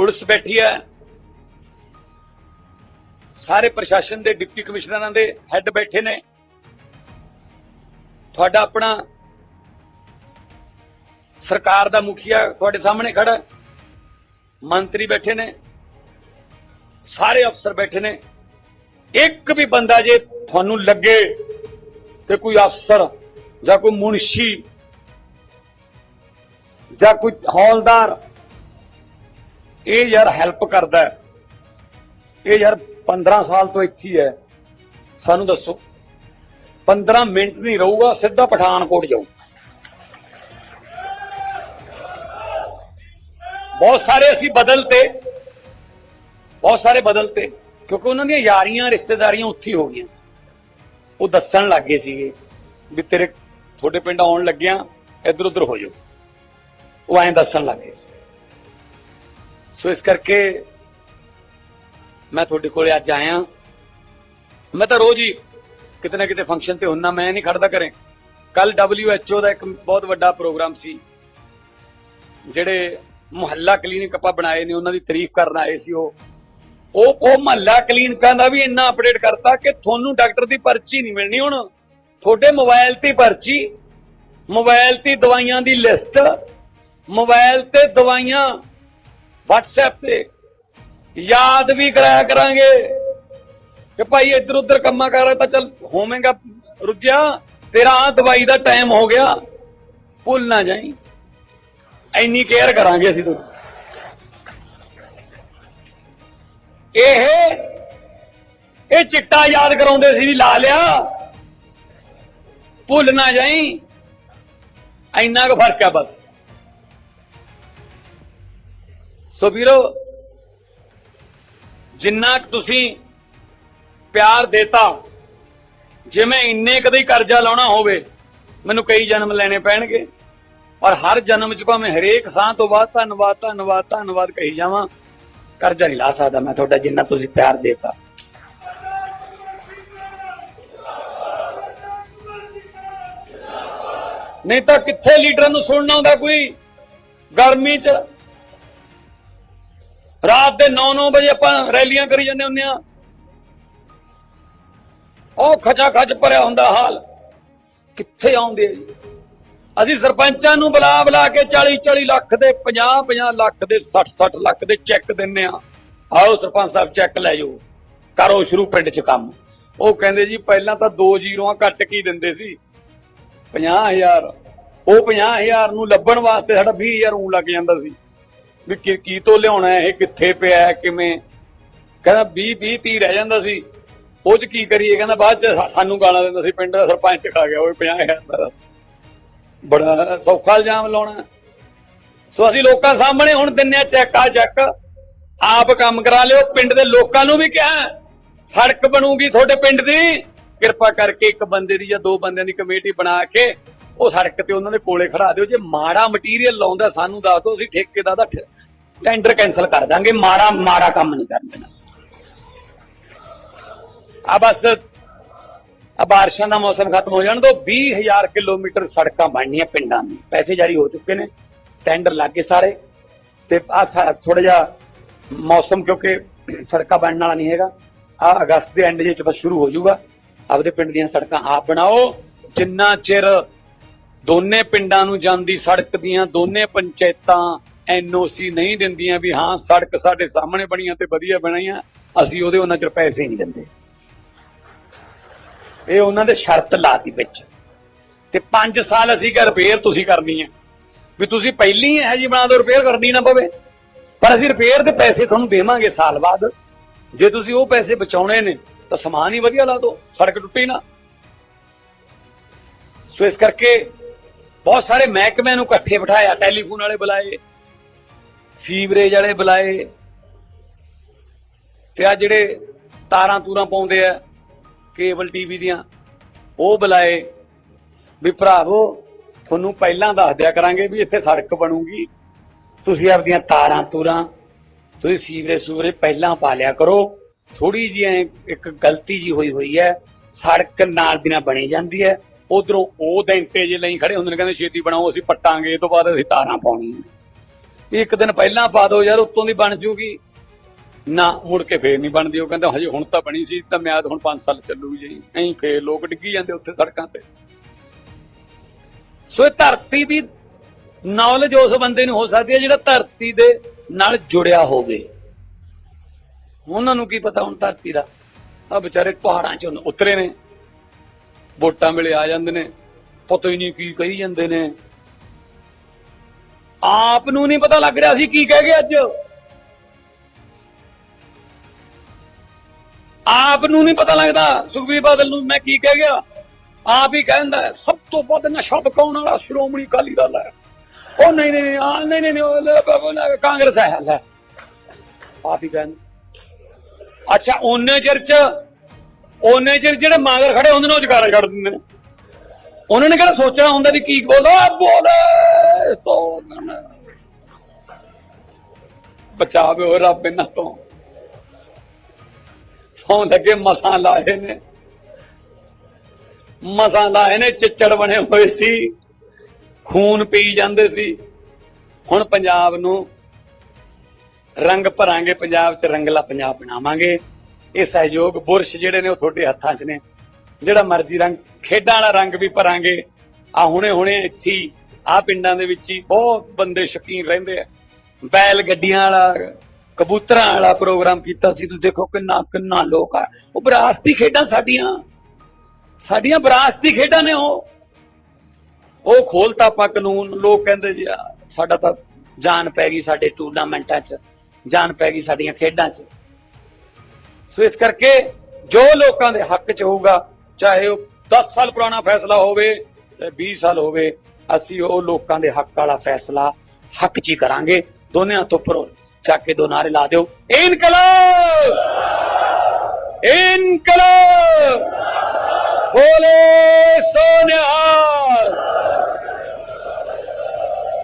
Police ਬੈਠੀ ਹੈ। ਸਾਰੇ ਪ੍ਰਸ਼ਾਸਨ ਦੇ ਡਿਪਟੀ ਕਮਿਸ਼ਨਰਾਂ ਦੇ ਹੈੱਡ ਬੈਠੇ ਨੇ। ਤੁਹਾਡਾ ਆਪਣਾ ਸਰਕਾਰ ਦਾ ਮੁਖੀਆ ਤੁਹਾਡੇ ਸਾਹਮਣੇ ਖੜਾ ਮੰਤਰੀ ਬੈਠੇ ਨੇ। ਸਾਰੇ ਅਫਸਰ ਬੈਠੇ ਨੇ। ਇੱਕ ਵੀ ਬੰਦਾ ਜੇ ਤੁਹਾਨੂੰ ਲੱਗੇ ਕਿ ਕੋਈ ਅਫਸਰ ਜਾਂ ਕੋਈ ਮੁਨਸ਼ੀ ਜਾਂ ਕੋਈ ਹੌਲਦਾਰ ਇਹ ਯਾਰ ਹੈਲਪ ਕਰਦਾ ਇਹ ਯਾਰ 15 ਸਾਲ ਤੋਂ ਇੱਥੇ ਹੀ ਹੈ। ਸਾਨੂੰ ਦੱਸੋ। 15 ਮਿੰਟ ਨਹੀਂ ਰਹੂਗਾ, ਸਿੱਧਾ ਪਠਾਨਕੋਟ ਜਾਊ। ਬਹੁਤ ਸਾਰੇ ਅਸੀਂ ਬਦਲਤੇ ਬਹੁਤ ਸਾਰੇ ਬਦਲਤੇ ਕਿਉਂਕਿ ਉਹਨਾਂ ਦੀਆਂ ਯਾਰੀਆਂ, ਰਿਸ਼ਤੇਦਾਰੀਆਂ ਉੱਥੇ ਹੋ ਗਈਆਂ ਸੀ। ਉਹ ਦੱਸਣ ਲੱਗੇ ਸੀਗੇ ਵੀ ਤੇਰੇ, ਤੁਹਾਡੇ ਪਿੰਡ ਆਉਣ ਲੱਗਿਆ ਇੱਧਰ ਉੱਧਰ ਹੋ ਜਾਓ। ਉਹ ਐਂ ਦੱਸਣ ਲੱਗੇ ਸੀ। ਸੋ ਇਸ ਕਰਕੇ ਮੈਂ ਤੁਹਾਡੇ ਕੋਲੇ ਅੱਜ ਆਇਆ। ਮੈਂ ਤਾਂ ਰੋਜ਼ ਹੀ ਕਿਤੇ ਨਾ ਕਿਤੇ ਫੰਕਸ਼ਨ ਤੇ ਹੁੰਨਾ ਮੈਂ ਨਹੀਂ ਖੜਦਾ ਕਰੇ ਕੱਲ WHO ਦਾ ਇੱਕ ਬਹੁਤ ਵੱਡਾ ਪ੍ਰੋਗਰਾਮ ਸੀ, ਜਿਹੜੇ ਮੁਹੱਲਾ ਕਲੀਨਿਕ ਆਪਾਂ ਬਣਾਏ ਨੇ, ਉਹਨਾਂ ਦੀ ਤਾਰੀਫ ਕਰਨ ਆਏ ਸੀ ਉਹ। ਉਹ ਉਹ ਮੁਹੱਲਾ ਕਲੀਨਿਕਾਂ ਦਾ ਵੀ ਇੰਨਾ ਅਪਡੇਟ ਕਰਤਾ ਕਿ ਤੁਹਾਨੂੰ ਡਾਕਟਰ ਦੀ ਪਰਚੀ ਨਹੀਂ ਮਿਲਣੀ ਹੁਣ। ਤੁਹਾਡੇ ਮੋਬਾਈਲ ਤੇ ਪਰਚੀ ਮੋਬਾਈਲ ਤੇ ਦਵਾਈਆਂ ਦੀ ਲਿਸਟ ਮੋਬਾਈਲ ਤੇ ਦਵਾਈਆਂ WhatsApp ਤੇ ਯਾਦ ਵੀ ਕਰਾਇਆ ਕਰਾਂਗੇ ਕਿ ਭਾਈ ਇੱਧਰ ਉੱਧਰ ਕੰਮਾਂ ਕਰ ਰਿਹਾ ਤਾਂ ਚੱਲ ਹੋਵੇਂਗਾ ਰੁੱਝਿਆ, ਤੇਰਾ ਆਹ ਦਵਾਈ ਦਾ ਟਾਈਮ ਹੋ ਗਿਆ, ਭੁੱਲ ਨਾ ਜਾਈ। ਐਨੀ ਕੇਅਰ ਕਰਾਂਗੇ ਅਸੀਂ ਤੂੰ ਇਹ ਇਹ ਚਿੱਟਾ ਯਾਦ ਕਰਾਉਂਦੇ ਸੀ ਵੀ ਲਾ ਲਿਆ, ਭੁੱਲ ਨਾ ਜਾਈ। ਐਨਾ ਕੁ ਫ਼ਰਕ ਹੈ ਬਸ। ਸੋ ਵੀਰੋ, ਜਿੰਨਾ ਕੁ ਤੁਸੀਂ ਪਿਆਰ ਦੇਤਾ ਜੇ ਮੈਂ ਇੰਨੇ ਕਦੇ ਕਰਜ਼ਾ ਲਾਉਣਾ ਹੋਵੇ, ਮੈਨੂੰ ਕਈ ਜਨਮ ਲੈਣੇ ਪੈਣਗੇ। ਔਰ ਹਰ ਜਨਮ ਚ ਭਾਵੇਂ ਹਰੇਕ ਸਾਹ ਤੋਂ ਬਾਅਦ ਧੰਨਵਾਦ ਧੰਨਵਾਦ ਧੰਨਵਾਦ ਕਹੀ ਜਾਵਾਂ, ਕਰਜ਼ਾ ਨਹੀਂ ਲਾ ਸਕਦਾ ਮੈਂ ਤੁਹਾਡਾ ਜਿੰਨਾ ਤੁਸੀਂ ਪਿਆਰ ਦੇਤਾ। ਨਹੀਂ ਤਾਂ ਕਿੱਥੇ ਲੀਡਰਾਂ ਨੂੰ ਸੁਣਨਾ ਹੁੰਦਾ ਕੋਈ ਗਰਮੀ ਚ? ਰਾਤ ਦੇ 9-9 ਵਜੇ ਆਪਾਂ ਰੈਲੀਆਂ ਕਰੀ ਜਾਂਦੇ ਹੁੰਦੇ ਆ ਉਹ ਖਚਾ ਖਚ ਭਰਿਆ ਹੁੰਦਾ ਹਾਲ। ਕਿੱਥੇ ਆਉਂਦੇ ਆ ਜੀ? ਅਸੀਂ ਸਰਪੰਚਾਂ ਨੂੰ ਬੁਲਾ ਬੁਲਾ ਕੇ 40 40 ਲੱਖ ਦੇ 50 50 ਲੱਖ ਦੇ 60 60 ਲੱਖ ਦੇ ਚੈੱਕ ਦਿੰਨੇ ਆ ਆਓ ਸਰਪੰਚ ਸਾਹਿਬ, ਚੈੱਕ ਲੈ ਜਾਓ। ਕਰੋ ਸ਼ੁਰੂ ਪਿੰਡ 'ਚ ਕੰਮ। ਉਹ ਕਹਿੰਦੇ ਜੀ, ਪਹਿਲਾਂ ਤਾਂ ਦੋ ਜ਼ੀਰੋਆਂ ਕੱਟ ਕੀ ਦਿੰਦੇ ਸੀ? 50000 ਉਹ 50000 ਨੂੰ ਲੱਭਣ ਵਾਸਤੇ ਸਾਡਾ 20000 ਉਂ ਲੱਗ ਜਾਂਦਾ ਸੀ। ਵੀ ਕੀ ਕੀ ਤੋਂ ਲਿਆਉਣਾ ਹੈ, ਇਹ ਕਿੱਥੇ ਪਿਆ ਹੈ, ਕਿਵੇਂ? ਕਹਿੰਦਾ 20 30 30 ਰਹਿ ਜਾਂਦਾ ਸੀ। ਉਹ ਚ ਕੀ ਕਰੀਏ? ਕਹਿੰਦਾ ਬਾਅਦ ਚ ਸਾਨੂੰ ਗਾਲਾਂ ਦਿੰਦਾ ਸੀ ਪਿੰਡ ਦਾ ਸਰਪੰਚ ਖਾ ਗਿਆ ਉਹ 50000 ਦਾ ਬੜਾ ਸੌਖਾ ਇਲਜ਼ਾਮ ਲਾਉਣਾ। ਸੋ ਅਸੀਂ ਲੋਕਾਂ ਸਾਹਮਣੇ ਹੁਣ ਦਿੰਨੇ ਆ ਚੈੱਕ ਆ ਚੈੱਕ। ਆਪ ਕੰਮ ਕਰਾ ਲਿਓ ਪਿੰਡ ਦੇ ਲੋਕਾਂ ਨੂੰ ਵੀ ਕਿਹਾ ਸੜਕ ਬਣੂਗੀ ਤੁਹਾਡੇ ਪਿੰਡ ਦੀ। ਕਿਰਪਾ ਕਰਕੇ ਇੱਕ ਬੰਦੇ ਦੀ ਜਾਂ ਦੋ ਬੰਦਿਆਂ ਦੀ ਕਮੇਟੀ ਬਣਾ ਕੇ ਉਹ ਸੜਕ ਤੇ ਉਹਨਾਂ ਦੇ ਕੋਲੇ ਖੜਾ ਦਿਓ। ਜੇ ਮਾੜਾ ਮਟੀਰੀਅਲ ਲਾਉਂਦਾ ਸਾਨੂੰ ਦੱਸ ਦਿਓ, ਅਸੀਂ ਠੇਕੇਦਾਰ ਦਾ ਠ- ਟੈਂਡਰ ਕੈਨਸਲ ਕਰ ਦਾਂਗੇ। ਮਾੜਾ ਮਾੜਾ ਕੰਮ ਨਹੀਂ ਕਰਨ ਦੇਣਾ। ਆ ਬਸ, ਆ ਬਾਰਿਸ਼ਾਂ ਦਾ ਮੌਸਮ ਖਤਮ ਹੋ ਜਾਣ ਤੋਂ 20000 ਕਿਲੋਮੀਟਰ ਸੜਕਾਂ ਬਣਨੀਆਂ ਪਿੰਡਾਂ ਦੀ ਪੈਸੇ ਜਾਰੀ ਹੋ ਚੁੱਕੇ ਨੇ ਟੈਂਡਰ ਲੱਗ ਗਏ ਸਾਰੇ। ਤੇ ਆ ਥੋੜਾ ਜਿਹਾ ਮੌਸਮ, ਕਿਉਂਕਿ ਸੜਕਾਂ ਬਣਨ ਵਾਲਾ ਨਹੀਂ ਹੈਗਾ। ਆ ਅਗਸਤ ਦੇ ਐਂਡ ਜੇ ਚ ਬਸ ਸ਼ੁਰੂ ਹੋ ਜਾਊਗਾ। ਆਪਦੇ ਪਿੰਡ ਦੀਆਂ ਸੜਕਾਂ ਆਪ ਬਣਾਓ। ਜਿੰਨਾ ਚਿਰ ਦੋਨੇ ਪਿੰਡਾਂ ਨੂੰ ਜਾਂਦੀ ਸੜਕ ਦੀਆਂ ਦੋਨੇ ਪੰਚਾਇਤਾਂ ਐਨਓਸੀ ਨਹੀਂ ਦਿੰਦੀਆਂ ਵੀ ਹਾਂ, ਸੜਕ ਸਾਡੇ ਸਾਹਮਣੇ ਬਣੀਆਂ ਤੇ ਵਧੀਆ ਬਣਾਈਆਂ ਅਸੀਂ ਉਹਦੇ ਉਹਨਾਂ ਚਿਰ ਪੈਸੇ ਨਹੀਂ ਦਿੰਦੇ। ਇਹ ਉਹਨਾਂ ਦੇ ਸ਼ਰਤ ਲਾਤੀ ਵਿੱਚ। ਤੇ 5 ਸਾਲ ਅਸੀਂ ਕਿ ਰਿਪੇਅਰ ਤੁਸੀਂ ਕਰਨੀ ਹੈ ਵੀ ਤੁਸੀਂ ਪਹਿਲੀ ਹੈ ਜੀ ਬਣਾ ਦੋ ਰਿਪੇਅਰ ਕਰਨੀ ਨਾ ਪਵੇ। ਪਰ ਅਸੀਂ ਰਿਪੇਅਰ ਦੇ ਪੈਸੇ ਤੁਹਾਨੂੰ ਦੇਵਾਂਗੇ ਸਾਲ ਬਾਅਦ। ਜੇ ਤੁਸੀਂ ਉਹ ਪੈਸੇ ਬਚਾਉਣੇ ਨੇ, ਤਾਂ ਸਮਾਨ ਹੀ ਵਧੀਆ ਲਾ ਦਿਓ, ਸੜਕ ਟੁੱਟੀ ਨਾ। ਸੋ ਇਸ ਕਰਕੇ ਬਹੁਤ ਸਾਰੇ ਮਹਿਕਮਿਆਂ ਨੂੰ ਇਕੱਠੇ ਬਿਠਾਇਆ, ਟੈਲੀਫੋਨ ਵਾਲੇ ਬੁਲਾਏ, ਸੀਵਰੇਜ ਵਾਲੇ ਬੁਲਾਏ। ਤੇ ਆ ਜਿਹੜੇ ਤਾਰਾਂ ਤੂਰਾਂ ਪਾਉਂਦੇ ਆ, ਕੇਬਲ ਟੀਵੀ ਦੀਆਂ, ਉਹ ਬੁਲਾਏ। ਵੀ ਭਰਾਵੋ, ਤੁਹਾਨੂੰ ਪਹਿਲਾਂ ਦੱਸ ਦਿਆ ਕਰਾਂਗੇ ਵੀ ਇੱਥੇ ਸੜਕ ਬਣੂਗੀ। ਤੁਸੀਂ ਆਪਦੀਆਂ ਤਾਰਾਂ ਤੂਰਾਂ, ਤੁਸੀਂ ਸੀਵਰੇਜ ਸੂਵਰੇਜ ਪਹਿਲਾਂ ਪਾ ਲਿਆ ਕਰੋ। ਥੋੜੀ ਜਿਹੀ ਇੱਕ ਗਲਤੀ ਜੀ ਹੋਈ ਹੋਈ ਹੈ, ਸੜਕ ਨਾਲ ਦੀ ਨਾਲ ਬਣੀ ਜਾਂਦੀ ਹੈ। ਉਧਰੋਂ ਉਹ ਦੈਂਟੇ ਜੇ ਲਈ ਖੜੇ ਹੁੰਦੇ ਨੇ, ਕਹਿੰਦੇ ਛੇਤੀ ਬਣਾਓ, ਅਸੀਂ ਪੱਟਾਂਗੇ, ਇਹ ਤੋਂ ਬਾਅਦ ਅਸੀਂ ਤਾਰਾਂ ਪਾਉਣੀਆਂ ਇੱਕ ਦਿਨ ਪਹਿਲਾਂ ਪਾ ਦਿਓ ਯਾਰ, ਉੱਤੋਂ ਦੀ ਬਣ ਜੂਗੀ। ਨਾ, ਮੁੜ ਕੇ ਫੇਰ ਨਹੀਂ ਬਣਦੀ, ਉਹ ਕਹਿੰਦਾ ਹਜੇ ਹੁਣ ਤਾਂ ਬਣੀ ਸੀ, ਤਾਂ ਮਿਆਦ ਹੁਣ 5 ਸਾਲ ਚੱਲੂਗੀ ਜੀ। ਐਂ ਫੇਰ ਲੋਕ ਡਿੱਗੀ ਜਾਂਦੇ ਉੱਥੇ ਸੜਕਾਂ ਤੇ। ਸੋ ਇਹ ਧਰਤੀ ਦੀ ਨੌਲੇਜ ਉਸ ਬੰਦੇ ਨੂੰ ਹੋ ਸਕਦੀ ਹੈ ਜਿਹੜਾ ਧਰਤੀ ਦੇ ਨਾਲ ਜੁੜਿਆ ਹੋਵੇ। ਉਹਨਾਂ ਨੂੰ ਕੀ ਪਤਾ ਹੁਣ ਧਰਤੀ ਦਾ? ਆ ਵਿਚਾਰੇ ਪਹਾੜਾਂ 'ਚ ਉਤਰੇ ਨੇ। ਵੋਟਾਂ ਵੇਲੇ ਆ ਜਾਂਦੇ ਨੇ। ਪਤਾ ਹੀ ਨਹੀਂ ਕੀ ਕਹੀ ਜਾਂਦੇ ਨੇ। ਆਪ ਨੂੰ ਨਹੀਂ ਪਤਾ ਲੱਗ ਰਿਹਾ ਸੀ ਕੀ ਕਹਿ ਗਏ ਅੱਜ। ਆਪ ਨੂੰ ਨਹੀਂ ਪਤਾ ਲੱਗਦਾ ਸੁਖਬੀਰ ਬਾਦਲ ਨੂੰ ਮੈਂ ਕੀ ਕਹਿ ਗਿਆ। ਆਪ ਹੀ ਕਹਿੰਦਾ ਹੈ, ਸਭ ਤੋਂ ਵੱਧ ਨਸ਼ਾ ਪਕਾਉਣ ਵਾਲਾ ਸ਼੍ਰੋਮਣੀ ਅਕਾਲੀ ਦਲ ਹੈ। ਉਹ ਨਹੀਂ ਨਹੀਂ ਨਹੀਂ ਨਹੀਂ ਨਹੀਂ ਉਹ ਕਾਂਗਰਸ ਹੈ ਲੈ। ਆਪ ਹੀ ਕਹਿੰਦਾ। ਅੱਛਾ ਉਹਨੇ ਚਿਰ ਚ ਉਹਨੇ ਚਿਰ ਜਿਹੜੇ ਮਾਂਗਰ ਖੜੇ ਹੁੰਦੇ ਨੇ ਉਹ ਜਕਾਰਾ ਛੱਡ ਦਿੰਦੇ ਨੇ। ਉਹਨਾਂ ਨੇ ਕਿਹੜਾ ਸੋਚਣਾ ਹੁੰਦਾ ਵੀ ਕੀ ਬੋਲੋ ਆ ਬੋਲੇ ਸੋਗਣ ਬਚਾਵੇ ਹੋ ਰੱਬ ਇਹਨਾਂ ਤੋਂ। ਸੌਂ ਲੱਗੇ ਮਸਾਂ ਲਾਏ ਨੇ। ਮਸਾਂ ਲਾਏ ਨੇ, ਚਿੱਚੜ ਬਣੇ ਹੋਏ ਸੀ। ਖੂਨ ਪੀ ਜਾਂਦੇ ਸੀ। ਹੁਣ ਪੰਜਾਬ ਨੂੰ ਰੰਗ ਭਰਾਂਗੇ, ਪੰਜਾਬ 'ਚ ਰੰਗਲਾ ਪੰਜਾਬ ਬਣਾਵਾਂਗੇ। ਇਹ ਸਹਿਯੋਗ ਬੁਰਸ਼ ਜਿਹੜੇ ਨੇ ਉਹ ਤੁਹਾਡੇ ਹੱਥਾਂ 'ਚ ਨੇ। ਜਿਹੜਾ ਮਰਜ਼ੀ ਰੰਗ, ਖੇਡਾਂ ਵਾਲਾ ਰੰਗ ਵੀ ਭਰਾਂਗੇ। ਆ ਹੁਣੇ ਹੁਣੇ ਇੱਥੇ ਆ ਪਿੰਡਾਂ ਦੇ ਵਿੱਚ ਹੀ ਬਹੁਤ ਬੰਦੇ ਸ਼ੌਕੀਨ ਰਹਿੰਦੇ ਆ। ਬੈਲ ਗੱਡੀਆਂ ਵਾਲਾ, ਕਬੂਤਰਾਂ ਵਾਲਾ ਪ੍ਰੋਗਰਾਮ ਕੀਤਾ ਸੀ। ਤੁਸੀਂ ਦੇਖੋ ਕਿੰਨਾ ਕਿੰਨਾ ਲੋਕ ਆ। ਉਹ ਵਿਰਾਸਤੀ ਖੇਡਾਂ ਸਾਡੀਆਂ। ਸਾਡੀਆਂ ਵਿਰਾਸਤੀ ਖੇਡਾਂ ਨੇ ਉਹ। ਉਹ ਖੋਲਤਾ ਆਪਾਂ ਕਾਨੂੰਨ। ਲੋਕ ਕਹਿੰਦੇ ਜੀ, ਸਾਡਾ ਤਾਂ ਜਾਨ ਪੈ ਗਈ ਸਾਡੇ ਟੂਰਨਾਮੈਂਟਾਂ 'ਚ। ਜਾਨ ਪੈ ਗਈ ਸਾਡੀਆਂ ਖੇਡਾਂ 'ਚ। ਸੋ ਇਸ ਕਰਕੇ ਜੋ ਲੋਕਾਂ ਦੇ ਹੱਕ 'ਚ ਹੋਊਗਾ, ਚਾਹੇ ਉਹ 10 ਸਾਲ ਪੁਰਾਣਾ ਫੈਸਲਾ ਹੋਵੇ, ਚਾਹੇ 20 ਸਾਲ ਹੋਵੇ, ਅਸੀਂ ਉਹ ਲੋਕਾਂ ਦੇ ਹੱਕ ਵਾਲਾ ਫੈਸਲਾ ਹੱਕ 'ਚ ਹੀ ਕਰਾਂਗੇ। ਦੋਨਿਆਂ ਤੋਂ ਉੱਪਰ ਚੱਕ ਕੇ ਦੋ ਨਾਰੇ ਲਾ ਦਿਓ। ਇਨਕਲਾਬ! ਇਨਕਲਾਬ! ਬੋਲੇ ਸੋਨਿਹਾਰ